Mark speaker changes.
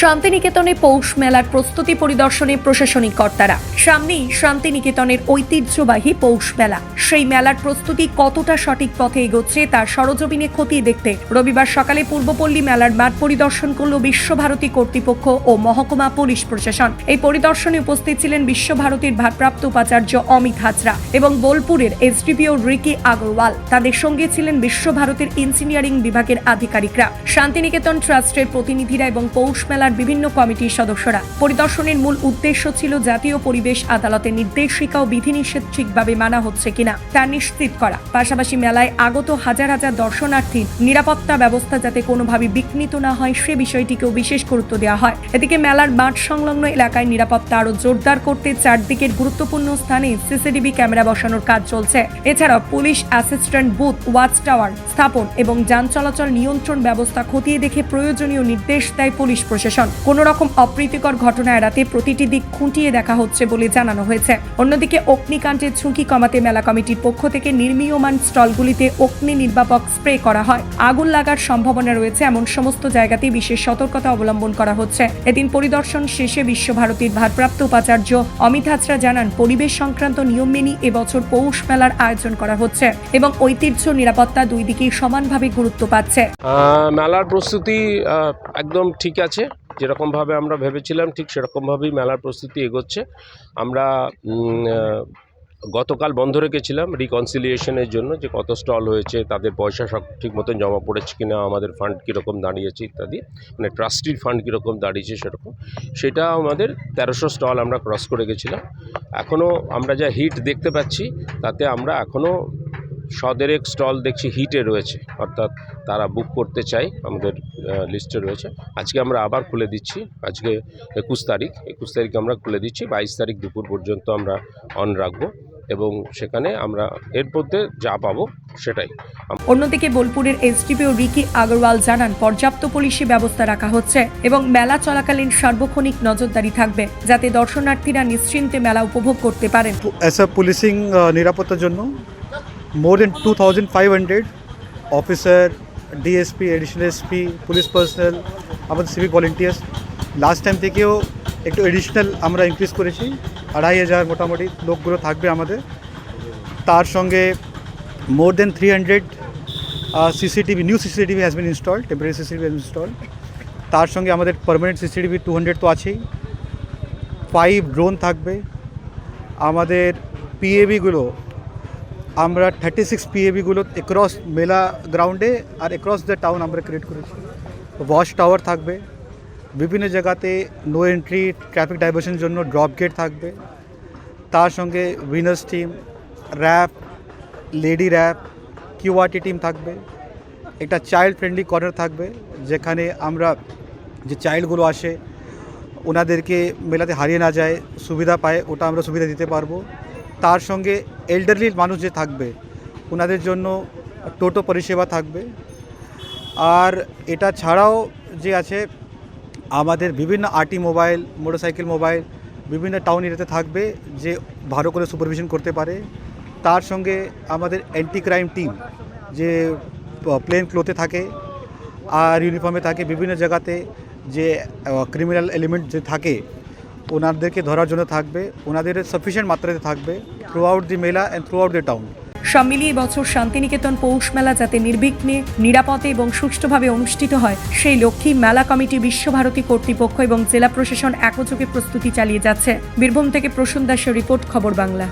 Speaker 1: শান্তিনিকেতনে পৌষ মেলার প্রস্তুতি পরিদর্শনে প্রশাসনিক কর্তারা। সামনেই শান্তিনিকেতনের ঐতিহ্যবাহী পৌষ মেলা। সেই মেলার প্রস্তুতি কতটা সঠিক পথে এগোচ্ছে তার সরজমিনে খতিয়ে দেখতে রবিবার সকালে পূর্বপল্লী মেলার মাঠ পরিদর্শন করল বিশ্বভারতী কর্তৃপক্ষ ও মহকুমা পুলিশ প্রশাসন। এই পরিদর্শনে উপস্থিত ছিলেন বিশ্বভারতীর ভারপ্রাপ্ত উপাচার্য অমিত হাজরা এবং বোলপুরের এসডিপিও রিকি আগরওয়াল। তাদের সঙ্গে ছিলেন বিশ্বভারতীর ইঞ্জিনিয়ারিং বিভাগের আধিকারিকরা। শান্তিনিকেতন ট্রাস্টের প্রতিনিধিরা এবং পৌষ মেলার বিভিন্ন কমিটির সদস্যরা। পরিদর্শনের মূল উদ্দেশ্য ছিল জাতীয় পরিবেশ আদালতের নির্দেশিকা ও বিধিনিষেধ ঠিকভাবে মানা হচ্ছে কিনা তা নিশ্চিত করা। পাশাপাশি মেলায় আগত হাজার হাজার দর্শনার্থীর নিরাপত্তা ব্যবস্থা যাতে কোনোভাবে বিঘ্নিত না হয়, সে বিষয়টিকেও বিশেষ গুরুত্ব দেওয়া হয়। এদিকে মেলার মাঠ সংলগ্ন এলাকায় নিরাপত্তা আরও জোরদার করতে চারদিকের গুরুত্বপূর্ণ স্থানে সিসিটিভি ক্যামেরা বসানোর কাজ চলছে। এছাড়াও police assistant booth, watch tower, স্থাপন এবং যান চলাচল নিয়ন্ত্রণ ব্যবস্থা খতিয়ে দেখে প্রয়োজনীয় নির্দেশ দেয় পুলিশ প্রশাসন কোনো রকম অপ্রীতিকর ঘটনা এড়াতে প্রতিটি দিক খুঁটিয়ে দেখা হচ্ছে বলে জানানো হয়েছে। অন্যদিকে অগ্নিকাণ্ডের ঝুঁকি কমাতে মেলা কমিটির পক্ষ থেকে নির্মীয়মান স্টলগুলিতে অগ্নি নির্বাপক স্প্রে করা হয়। আগুন লাগার সম্ভাবনা রয়েছে এমন সমস্ত জায়গাতেই বিশেষ সতর্কতা অবলম্বন করা হচ্ছে। এদিন পরিদর্শন শেষে বিশ্বভারতীর ভারপ্রাপ্ত উপাচার্য অমিত হাজরা জানান, পরিবেশ সংক্রান্ত নিয়ম মেনে এবছর পৌষ মেলার আয়োজন করা হচ্ছে এবং ঐতিহ্য নিরাপত্তা দুই দিকেই সমানভাবে গুরুত্ব পাচ্ছে।
Speaker 2: মেলার প্রস্তুতি একদম ঠিক আছে। যেরকমভাবে আমরা ভেবেছিলাম, ঠিক সেরকমভাবেই মেলার প্রস্তুতি এগোচ্ছে। আমরা গতকাল বন্ধ রেখেছিলাম রিকনসিলিয়েশনের জন্য, যে কত স্টল হয়েছে, তাদের পয়সা সব ঠিক মতন জমা পড়েছে কিনা, আমাদের ফান্ড কীরকম দাঁড়িয়েছে ইত্যাদি মানে ট্রাস্টির ফান্ড কীরকম দাঁড়িয়েছে সেরকম। সেটা আমাদের তেরোশো স্টল আমরা ক্রস করে গেছিলাম। এখনও আমরা যা হিট দেখতে পাচ্ছি, তাতে আমরা এখনও সদেরেক স্টল দেখছি হিটে রয়েছে অর্থাৎ তারা বুক করতে চাই আমাদের লিস্টে রয়েছে। আজকে আমরা আবার খুলে দিচ্ছি আজকে একুশ তারিখ একুশ তারিখ আমরা খুলে দিচ্ছি বাইশ তারিখ দুপুর পর্যন্ত আমরা অন রাখব এবং সেখানে আমরা এর মধ্যে যা পাবো সেটাই।
Speaker 1: অন্যদিকে বোলপুরের এসডিপিও রিকি আগরওয়াল জানান পর্যাপ্ত পুলিশি ব্যবস্থা রাখা হচ্ছে এবং মেলা চলাকালীন সার্বক্ষণিক নজরদারি থাকবে যাতে দর্শনার্থীরা নিশ্চিন্তে মেলা উপভোগ করতে পারেন।
Speaker 3: পুলিশিং নিরাপত্তার জন্য thousand five hundred officer DSP additional SP police personnel আমাদের সিভিক ভলেন্টিয়ার্স লাস্ট টাইম থেকেও একটু এডিশনাল আমরা ইনক্রিজ করেছি। আড়াই হাজার মোটামুটি লোকগুলো থাকবে আমাদের। তার সঙ্গে more than three hundred CCTV new CCTV has been install temporary CCTV has install তার সঙ্গে আমাদের পারমানেন্ট সিসিটিভি টু হান্ড্রেড তো আছেই। ফাইভ ড্রোন থাকবে। আমাদের পিএবিগুলো আমরা থার্টি সিক্স পিএবিগুলো অ্যাক্রস মেলা গ্রাউন্ডে আর অ্যাক্রস দ্য টাউন আমরা ক্রিয়েট করেছি। ওয়াচ টাওয়ার থাকবে, বিভিন্ন জায়গাতে নো এন্ট্রি ট্রাফিক ডাইভার্সনের জন্য ড্রপ গেট থাকবে। তার সঙ্গে winners team rap lady rap QRT team থাকবে। একটা চাইল্ড ফ্রেন্ডলি কর্নার থাকবে, যেখানে আমরা যে চাইল্ডগুলো আসে, ওনাদেরকে মেলাতে হারিয়ে না যায়, সুবিধা পায়, ওটা আমরা সুবিধা দিতে পারব। তার সঙ্গে এল্ডারলি মানুষ যে থাকবে ওনাদের জন্য টোটো পরিষেবা থাকবে। আর এটা ছাড়াও যে আছে, আমাদের বিভিন্ন আরটি মোবাইল, মোটরসাইকেল মোবাইল বিভিন্ন টাউন এরিয়াতে থাকবে যে ভালো করে সুপারভিশন করতে পারে। তার সঙ্গে আমাদের অ্যান্টি ক্রাইম টিম যে প্লেন ক্লোথে থাকে আর ইউনিফর্মে থাকে বিভিন্ন জায়গাতে যে ক্রিমিনাল এলিমেন্ট যে থাকে ওনাদেরকে ধরার জন্য থাকবে, ওনাদের সাফিসিয়েন্ট মাত্রাতে থাকবে throughout the mela and throughout the town
Speaker 1: সব মিলিয়ে বছর শান্তিনিকেতন পৌষ মেলা যাতে নির্বিঘ্নে, নিরাপদে এবং সুষ্ঠুভাবে অনুষ্ঠিত হয়, সেই লক্ষ্যেই মেলা কমিটি বিশ্বভারতী কর্তৃপক্ষ এবং জেলা প্রশাসন একযোগে প্রস্তুতি চালিয়ে যাচ্ছে। বীরভূম থেকে প্রসূন দাসের রিপোর্ট, খবর বাংলা।